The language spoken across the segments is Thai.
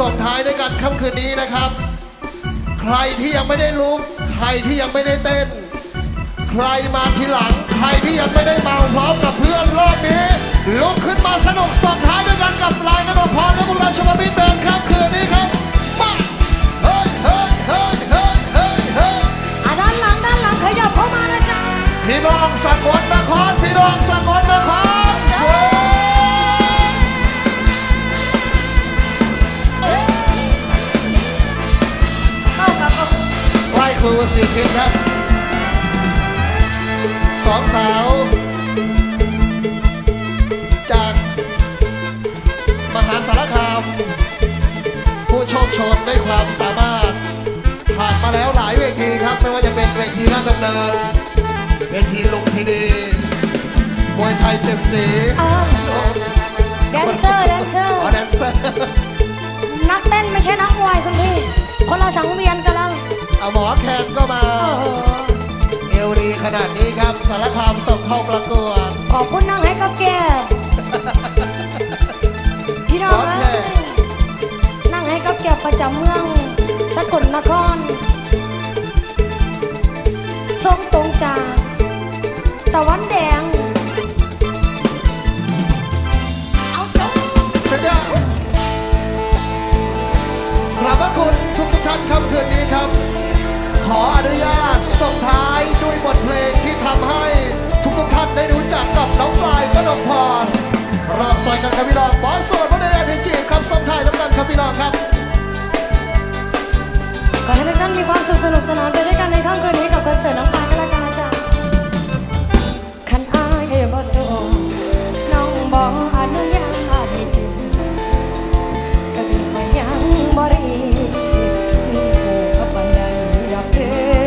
ส่งท้ายด้วยกันค่ำคืนนี้นะครับ ใครที่ยังไม่ได้ลุก ใครที่ยังไม่ได้เต้น ใครมาทีหลัง ใครที่ยังไม่ได้เมาพร้อมกับเพื่อนรอบนี้ ลุกขึ้นมาสนุกส่งท้ายด้วยกันกับลายกระโดดพรและบุรชมมิตรเดินครับคืนนี้ครับมาเฮ้ยเฮ้ยเฮ้ยเฮ้ยเฮ้ยเฮ้ยอะด้านหลังด้านหลังขยับเข้ามานะจ๊ะพี่น้องสกลนครพี่น้องสกลนคร ครูสีทิศครับสองสาว จากมหาสารคาม ผู้โชคโชนด้วยความสามารถ ผ่านมาแล้วหลายเวทีครับ ไม่ว่าจะเป็นเวทีราชดำเนิน เวทีลุมพินีมวยไทยเจ็ดสีอ่าแดนเซอร์แดนเซอร์อ๋อแดนเซอร์ นักเต้นไม่ใช่นักมวยคุณพี่ คนละสังเวียนกันแล้ว เอาหมอแคนก็มาโอ้โหเอวดีขนาดนี้ครับสารคามส่งเข้าประกวด ขอบคุณนั่งให้กับแก้มพี่น้องโอเคเอ้ยนั่งให้กับแก้มประจำเมืองสกลนครทรงตรงจากตะวันแดง เอาจ้าสัญญาขอบพระคุณทุกทุกๆท่านครับคืนนี้ครับ ขออนุญาตส่งท้ายด้วยบทเพลงที่ทำให้ทุกทุกท่านได้รู้จักกับน้องปลายกนกพรรอบซอยกันครับพี่น้องบอสโสดพระเดชพิจีบครับส่งท้ายน้ำกันครับพี่น้องครับขอให้ทุกท่านมีความสุขสนุกสนานไปด้วยกันในค่ำคืนนี้กับคอนเสิร์ตน้องปลายก็แล้วกันนะจ๊ะคันอายบ่สู้น้องบ่อนุญาตให้จีบก็มีไปยังบ่ได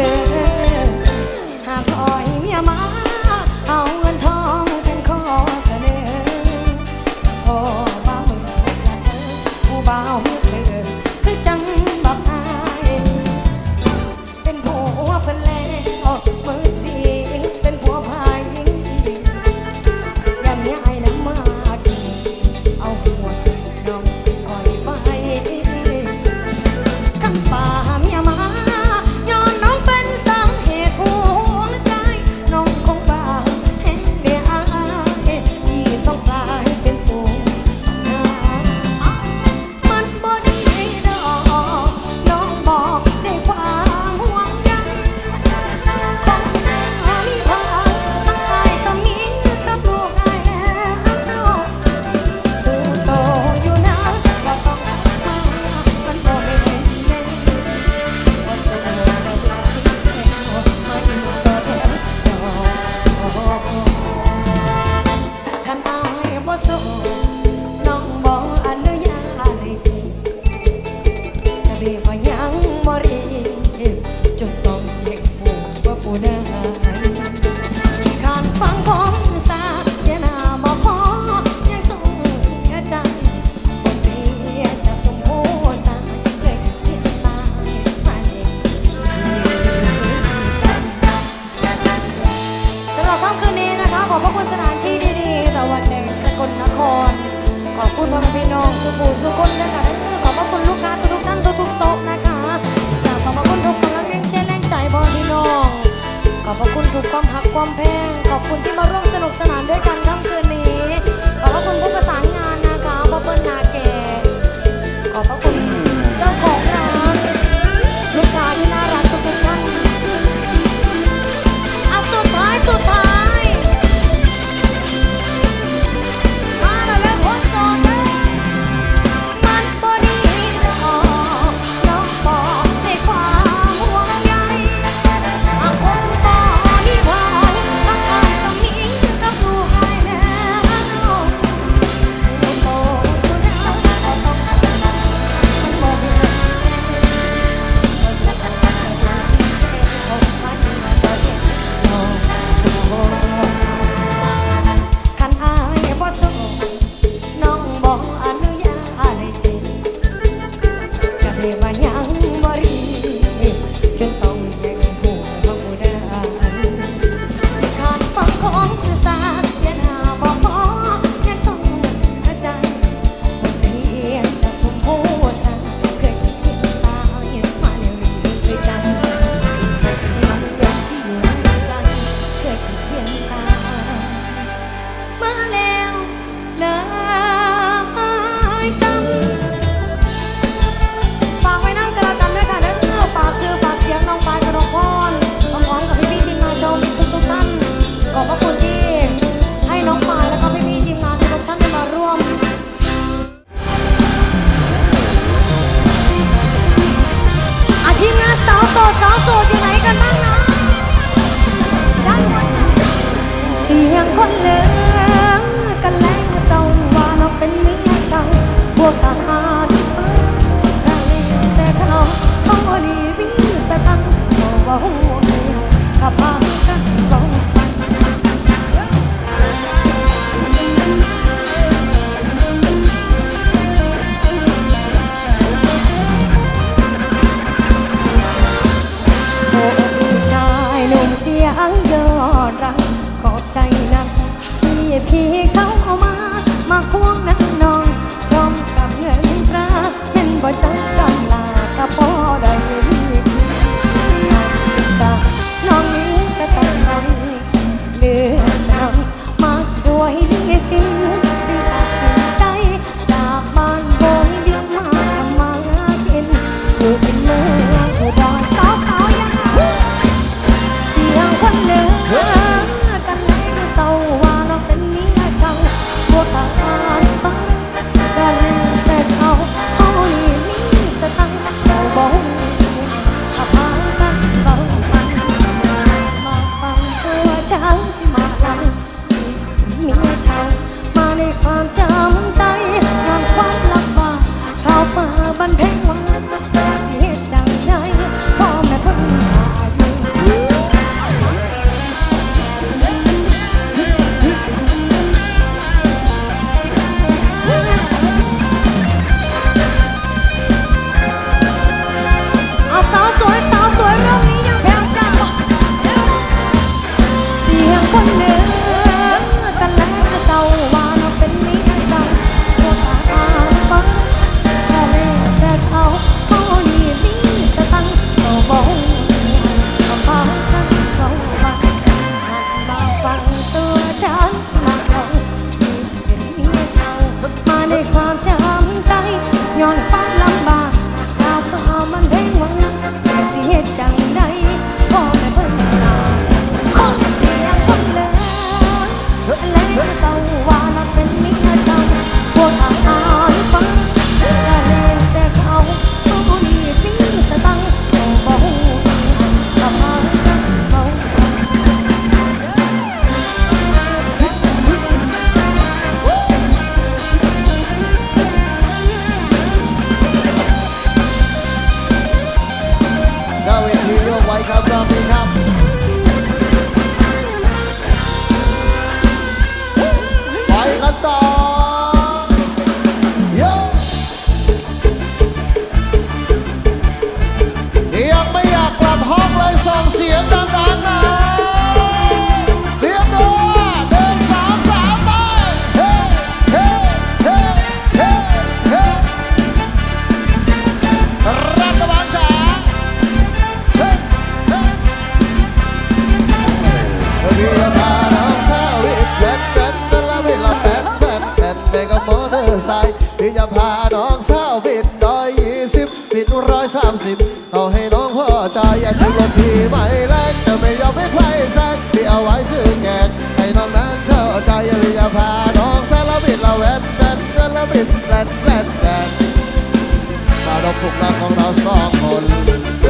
ลูกหลของเราสองคน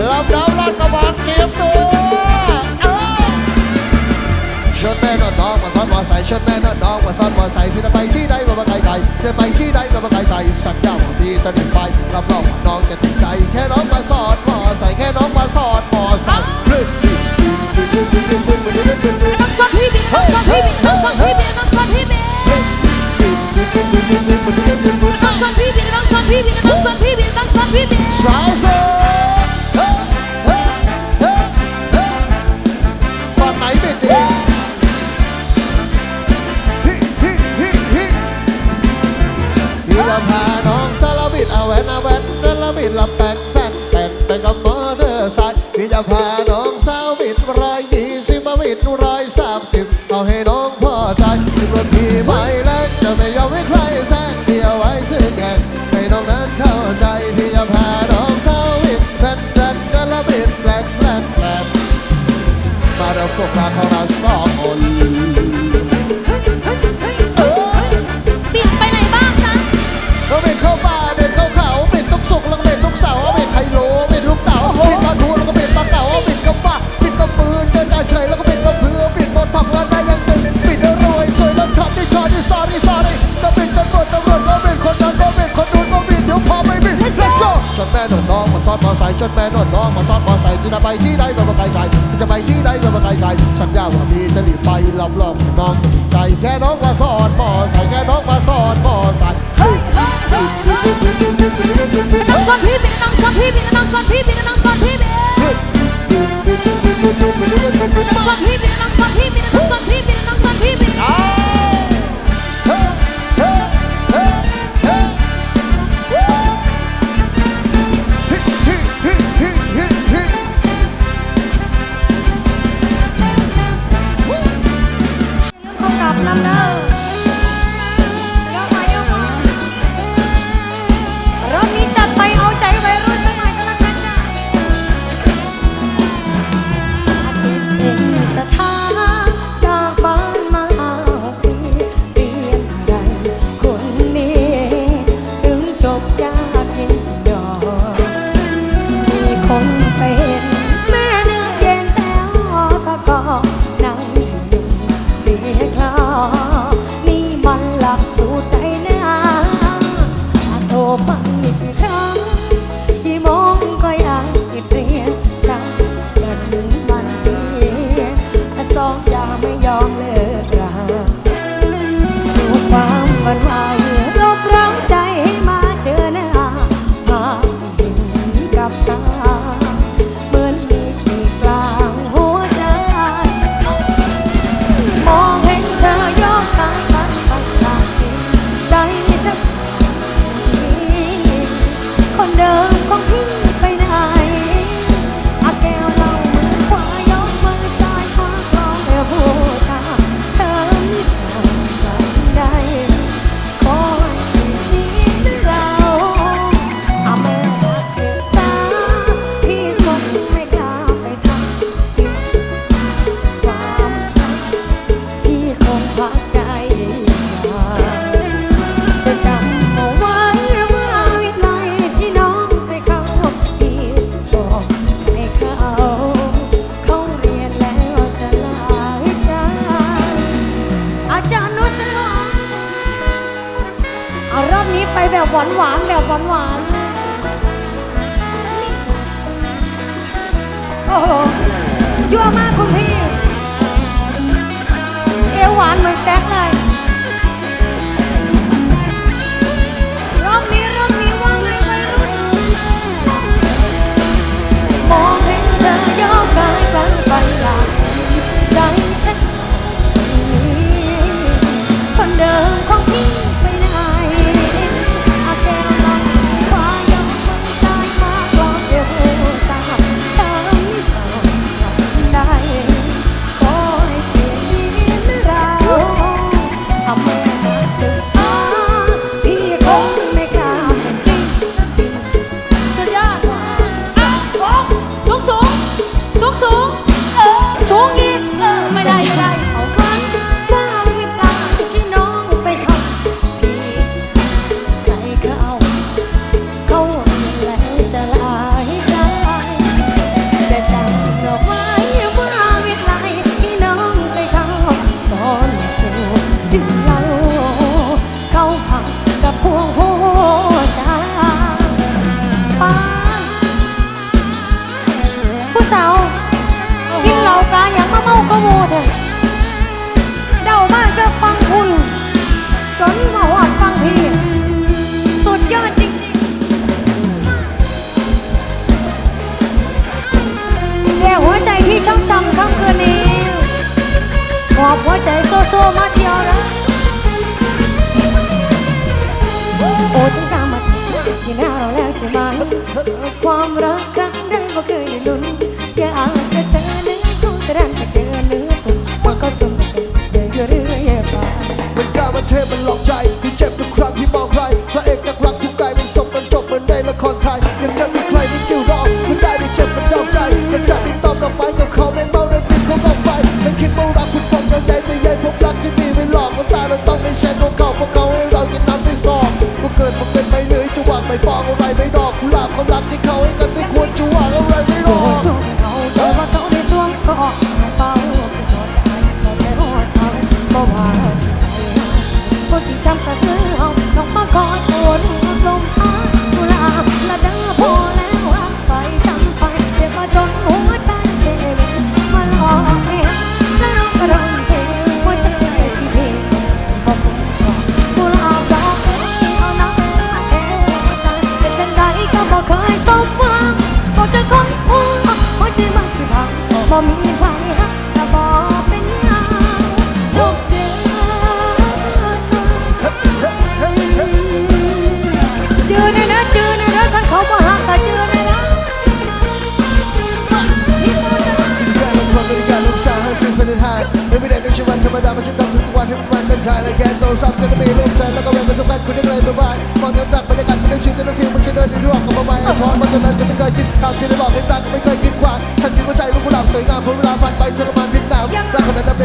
รัดาวรักกระบาดเก็บตัวชนแม่นอดน้องมาซ้อนมอไซค์ชนแม่นอดน้องมาซ้อนมอไซค์ที่จะไปที่ใดมาไกลไกลจะไปที่ใดมาไกลไกลสักเจ้าพี่ตัดหนึ่งไปรับรองน้องจะติดใจ แค่น้องมาสอดมอไซค์แค่น้องมาสอดมอไสอนพี่น้องสอนพี่บีน้องสอนพี่บีน้องสอนพี่ 少说做烧烤。 ชนแม่นวดน้องมาซ้อนมอไซค์ชนแม่นวดน้องมาซ้อนมอไซค์จะไปที่ใดเพื่อไกลไกลจะไปที่ใดเพื่อไกลไกลสัญญาว่าพี่จะหนีไปลบรองน้องใจแค่น้องมาซ้อนมอไซค์แค่น้องมาซ้อนมอไซค์พี่น้องซ้อนพี่พี่น้องซ้อนพี่พี่น้องซ้อนพี่พี่น้องซ้อนพี่พี่น้องซ้อนพี่ table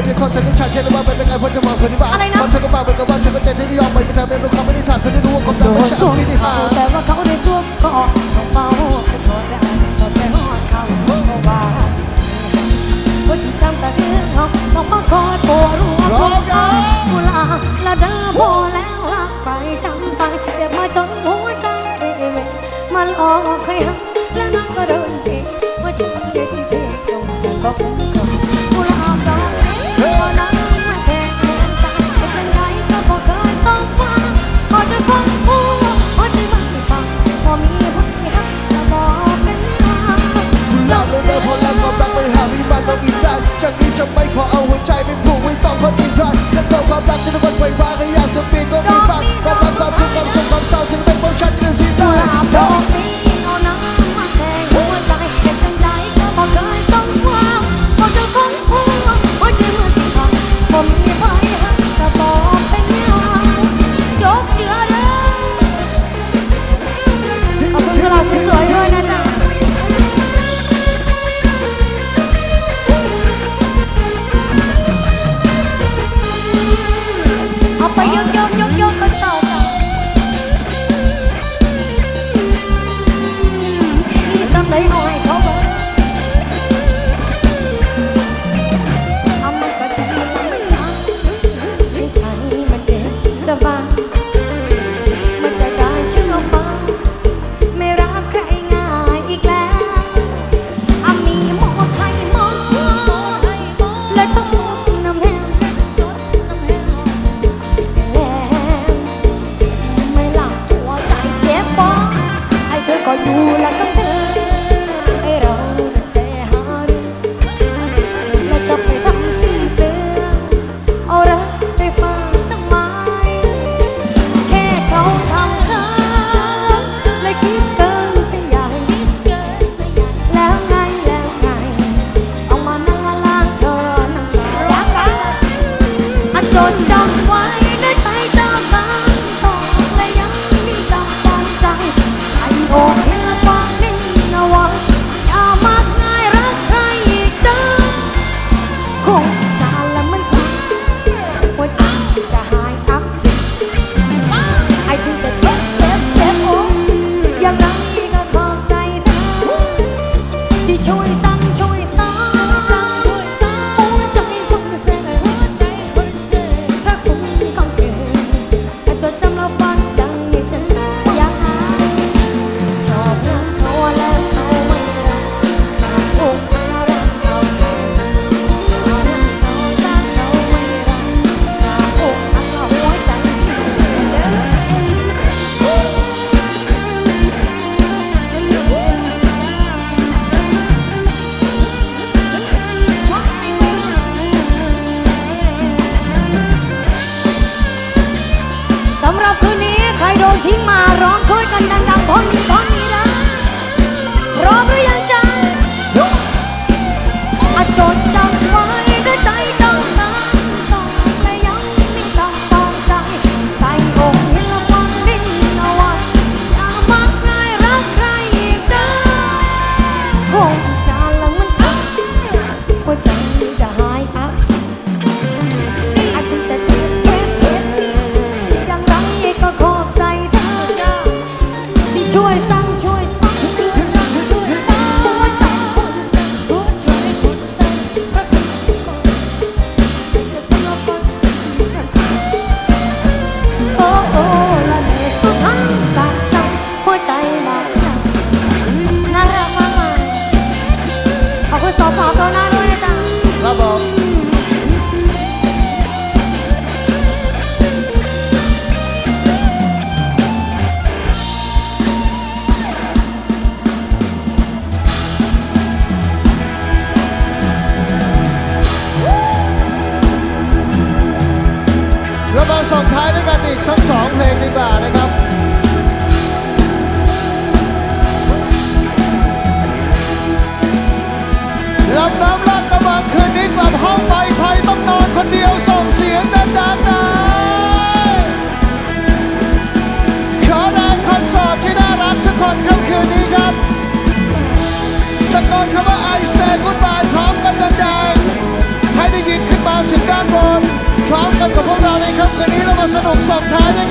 เป็นที่ขาฉันก็ชัดเจนว่าเป็นยัไงเพราะจะมองคนที่อะไรนะ เพราะฉันก็มาเป็นกับว่าฉันก็เจนที่ไม่ยอมไปไม่ทำเป็นรู้เขาไม่ได้ฉันเพื่อได้รู้ว่าความโดรักไม่ใช่ที่นิทาเแต่ว่าเขาได้สวมกอดของเฝ้าเป็นคนได้สดไปหอดเขาเพว่าคนที่จำตะเกียงเขาต้องมาคอยปวดหัวปวดาผู้ลาละดาพอแล้วหักไปจำไปเจ็บมาจนหัวใจเสียมาหลอกให้หัก Rock to the 1.5 เร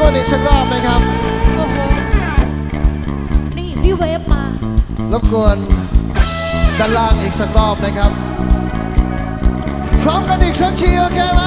กวนอีกสักรอบนะครับ โอ้โห นี่พี่เวฟมารบกวนด้านล่างอีกสักรอบนะครับ พร้อมกันอีกสักทีโอเคไหม